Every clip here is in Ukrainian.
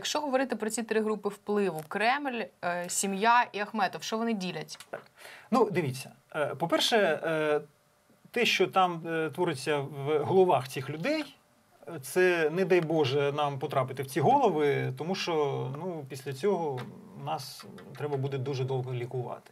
Якщо говорити про ці три групи впливу: Кремль, е, сім'я і Ахметов, що вони ділять? Ну, дивіться, е, по-перше, е, те, що там твориться в головах цих людей, це не дай Боже нам потрапити в ці голови, тому що ну, після цього нас треба буде дуже довго лікувати.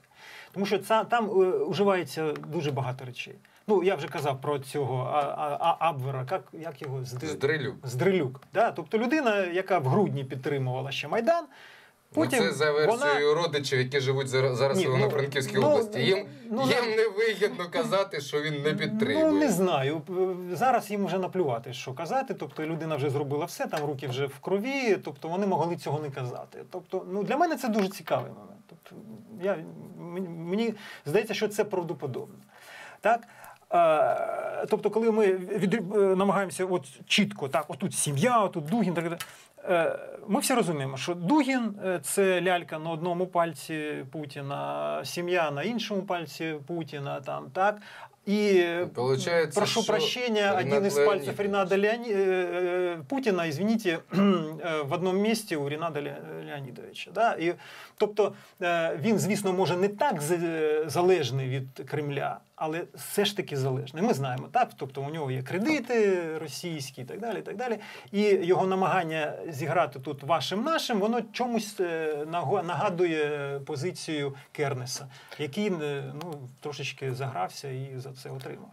Тому що це, там е, вживається дуже багато речей. Ну, я вже казав про цього а, а, а, Абвера, як, як його Зди- Здрилюк. Здрилюк. Да? Тобто людина, яка в грудні підтримувала ще Майдан, потім ну, це за версією родичів, які живуть зараз, Ні, в ну, Івано-Франківській ну, області. Їм, ну, їм на- невигідно казати, що він не підтримує. Ну, не знаю. Зараз їм вже наплювати, що казати. Тобто людина вже зробила все, там руки вже в крові, тобто вони могли цього не казати. Тобто, ну, для мене це дуже цікавий момент. Тобто, я, мені, здається, що це правдоподобно. Так? Тобто, коли ми від, е, намагаємося от чітко, так, отут сім'я, отут Дугін, так, ми всі розуміємо, що Дугін е, це лялька на одному пальці Путіна, сім'я на іншому пальці Путіна, там, так. І Получається, прошу прощения, Ренат один из пальцев Леонидович. Рената Леони- э, Путина, извините, э, в одному місці у Рената Ле- Леонідовича. Да? І, тобто е, він, звісно, може не так залежний від Кремля, але все ж таки залежний. Ми знаємо, так? Тобто у нього є кредити російські і так далі. І, так далі. і його намагання зіграти тут вашим нашим, воно чомусь е, нагадує позицію Кернеса, який е, ну, трошечки загрався і за це отримав.